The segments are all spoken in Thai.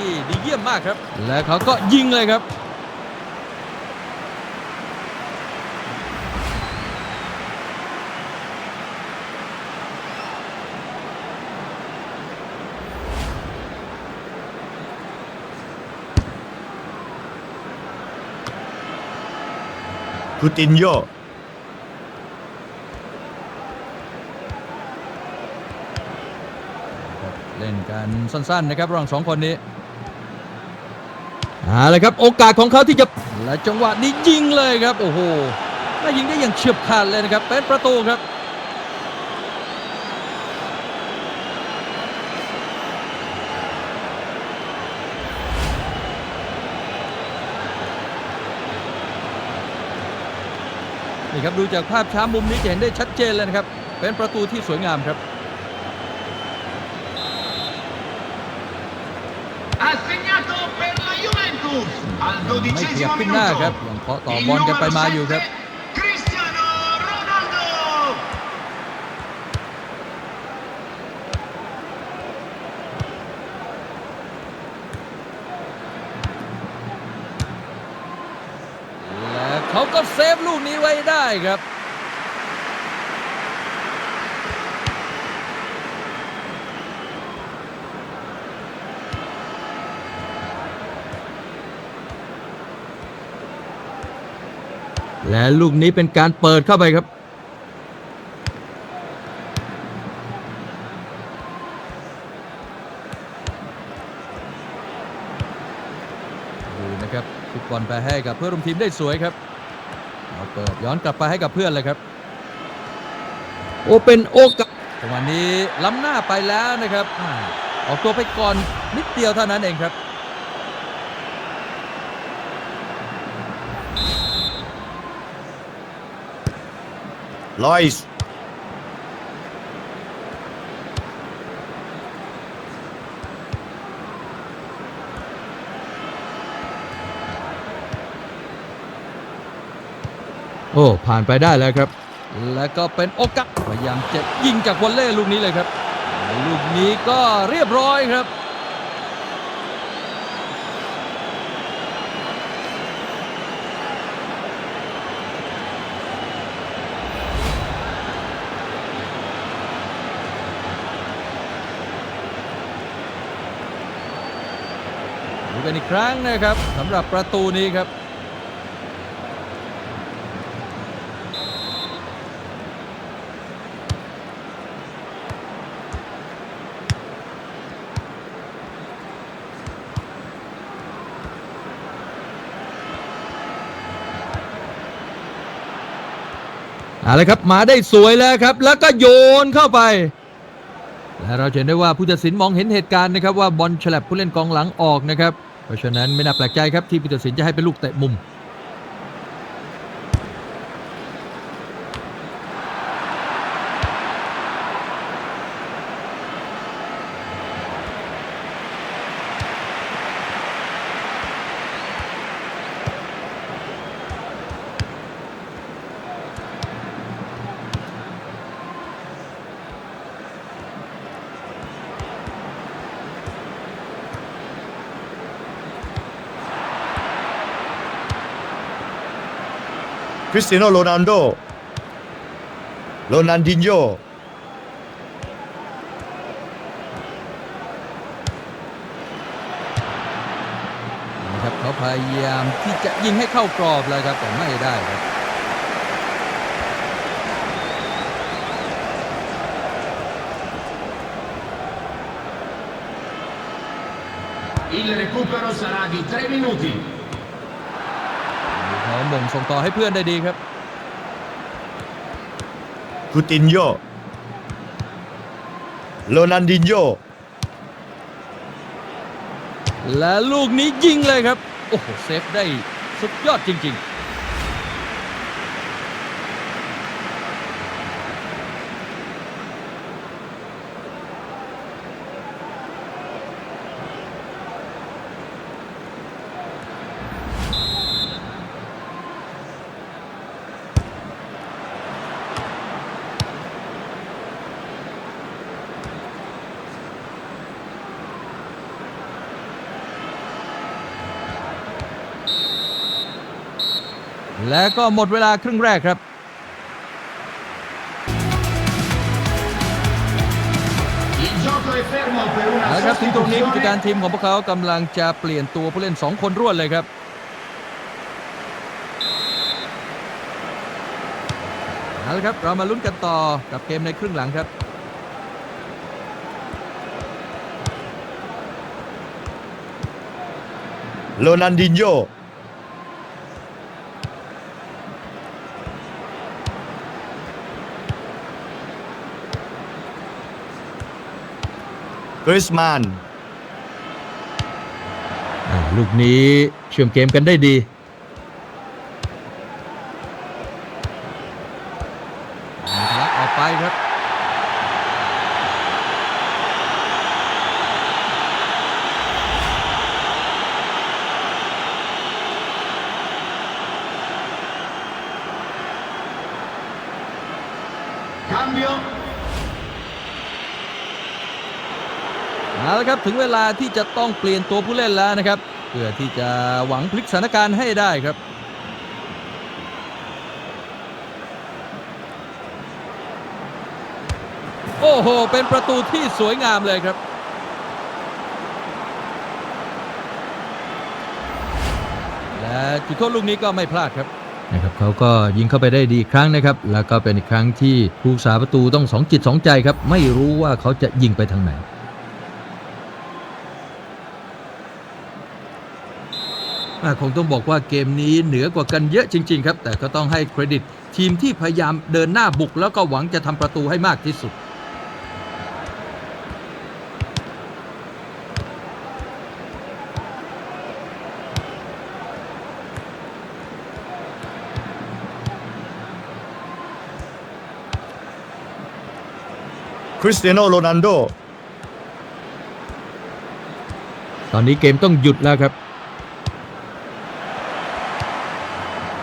ยี่ยมมากครับ และเขาก็ยิงเลยครับคูตินโยเล่นกันสั้นๆนะครับระหว่างสองคนนี้ เอาละครับโอกาสของเขาที่จะและจังหวะนี้ยิงเลยครับโอ้โหและยิงได้อย่างเฉียบขาดเลยนะครับเป็นประตูครับนี่ครับดูจากภาพช้ามุมนี้จะเห็นได้ชัดเจนเลยนะครับ เป็นประตูที่สวยงามครับ ไม่ขยับขึ้นหน้าครับยังเคาะต่อบอลกันไปมาอยู่ครับและเขาก็เซฟลูกนี้ไว้ได้ครับ และลูกนี้เป็นการเปิดเข้าไปครับ ดูนะครับฟุตบอลไปให้กับเพื่อนร่วมทีมได้สวยครับเอาเปิดย้อนกลับไปให้กับเพื่อนเลยครับ โอเป็นโอกาสจังหวะนี้ล้ำหน้าไปแล้วนะครับ ออกตัวไปก่อนนิดเดียวเท่านั้นเองครับ ลอยส์โอ้ ผ่านไปได้แล้วครับ แล้วก็เป็นโอกาสพยายามจะยิงจากวอลเล่ลูกนี้เลยครับ ลูกนี้ก็เรียบร้อยครับ กันอีกครั้งนะครับสำหรับประตูนี้ครับเอาละครับมาได้สวยแล้วครับ แล้วก็โยนเข้าไป และเราเห็นได้ว่าผู้ตัดสินมองเห็นเหตุการณ์นะครับว่าบอลฉลับผู้เล่นกองหลังออกนะครับ เพราะฉะนั้นไม่น่าแปลกใจครับที่ผู้ตัดสินจะให้เป็นลูกเตะมุม คริสเตียโนโรนัลโดโรนัลดินโยนะครับเขาพยายามที่จะยิงให้เข้ากรอบแล้วครับแต่ไม่ได้ครับ Il recupero sarà di tre minuti. เขา หม่งส่งต่อให้เพื่อนได้ดีครับคูตินโยโรนัลดินโยและลูกนี้ยิงเลยครับ โอ้โห เซฟได้สุดยอดจริง ๆ และก็หมดเวลาครึ่งแรกครับ Il gioco è fermo per เอา una ละครับถึงตรงนี้ผู้จัดการ sostituzione. ทีมของพวกเขากำลังจะเปลี่ยนตัวผู้เล่น 2 คนรวดเลยครับ เอาละครับ เรามาลุ้นกันต่อกับเกมในครึ่งหลังครับ โรนันดินโย กริสมานลูกนี้เชื่อมเกมกันได้ดี ทะลักออกไปครับ Cambio. เอา ละครับ ถึงเวลาที่จะต้องเปลี่ยนตัวผู้เล่นแล้วนะครับ เพื่อที่จะหวังพลิกสถานการณ์ให้ได้ครับโอ้โห เป็นประตูที่สวยงามเลยครับ และจุดโทษลูกนี้ก็ไม่พลาดครับนะครับเขาก็ยิงเข้าไปได้ดีครั้งนะครับ แล้วก็เป็นอีกครั้งที่ผู้สาประตูต้องสองจิตสองใจครับ ไม่รู้ว่าเขาจะยิงไปทางไหน อ่า คงต้องบอกว่าเกมนี้เหนือกว่ากันเยอะจริง ๆ ครับ แต่ก็ต้องให้เครดิต ทีมที่พยายามเดินหน้าบุกแล้วก็หวังจะทำประตูให้มากที่สุด คริสเตียโนโรนัลโด ตอนนี้เกมต้องหยุดแล้วครับ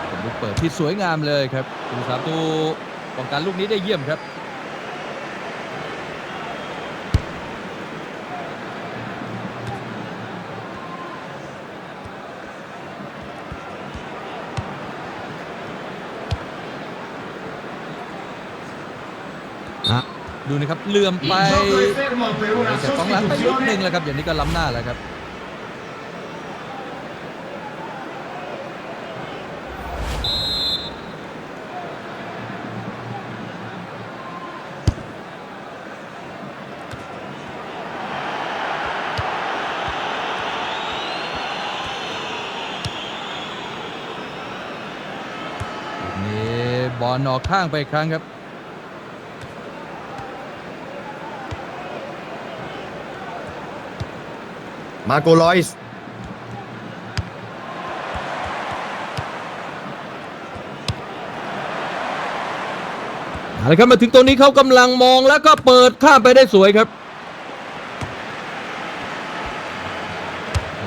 เป็นลูกเปิด ที่สวยงามเลยครับผู้สาประตูป้องกันลูกนี้ได้เยี่ยมครับอะดูนะครับเลื่อม Il ไป gioco è fermo per una จากกองหลังไปนิดนึง sostituzione. แล้วครับอย่างนี้ก็ล้ำหน้าแล้วครับ บอลออกข้างไปอีกครั้งครับ มาโกลอยส์เอาละครับมาถึงตรงนี้เขากำลังมองแล้วก็เปิดข้ามไปได้สวยครับ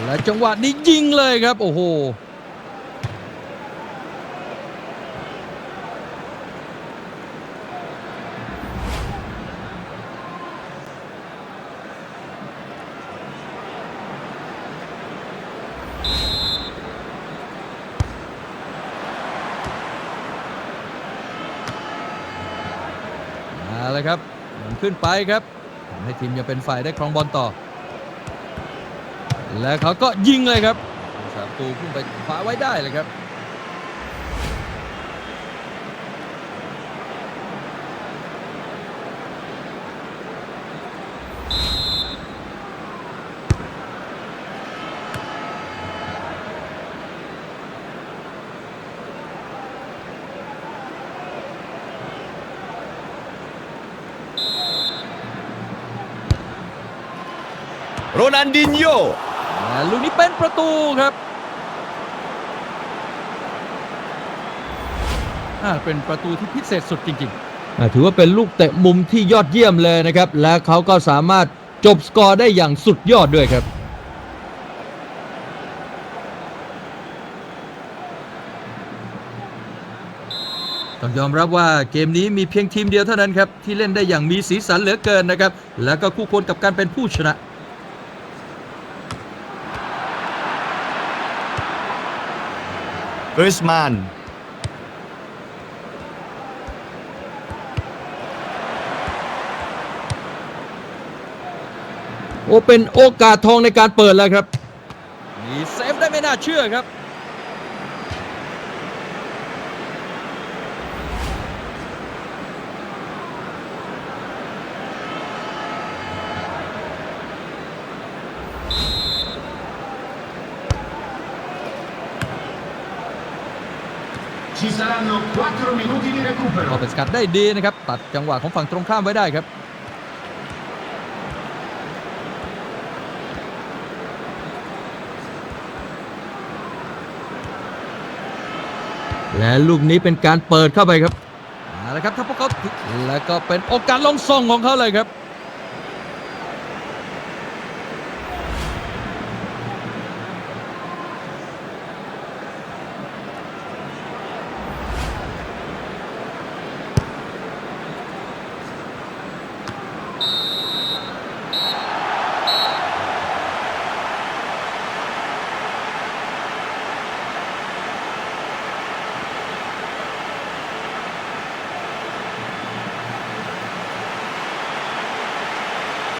และจังหวะนี้ยิงเลยครับ โอ้โห มาเลยครับหมุน ขึ้นไปครับทำให้ทีมยังเป็นฝ่ายได้ครองบอลต่อ และเขาก็ยิงเลยครับสามตูพุ่งไปคว้าไว้ได้เลยครับ นันดินโยและลูกนี้เป็นประตูครับอ่าเป็นประตูที่พิเศษสุดจริงๆอ่าถือว่าเป็นลูกเตะมุมที่ยอดเยี่ยมเลยนะครับ และเขาก็สามารถจบสกอร์ได้อย่างสุดยอดด้วยครับต้องยอมรับว่าเกมนี้มีเพียงทีมเดียวเท่านั้นครับ ที่เล่นได้อย่างมีสีสันเหลือเกินนะครับ แล้วก็คู่ควรกับการเป็นผู้ชนะ กริสมันโอเป็นโอกาสทองในการเปิดแล้วครับ มีเซฟได้ไม่น่าเชื่อครับ Ci saranno 4 minuti di recupero. เป็นสกัดได้ดีนะครับ ตัดจังหวะของฝั่งตรงข้ามไว้ได้ครับและลูกนี้เป็นการเปิดเข้าไปครับเอาละครับถ้าพวกเขาแล้วก็เป็นโอกาสลงส่งของเขาเลยครับ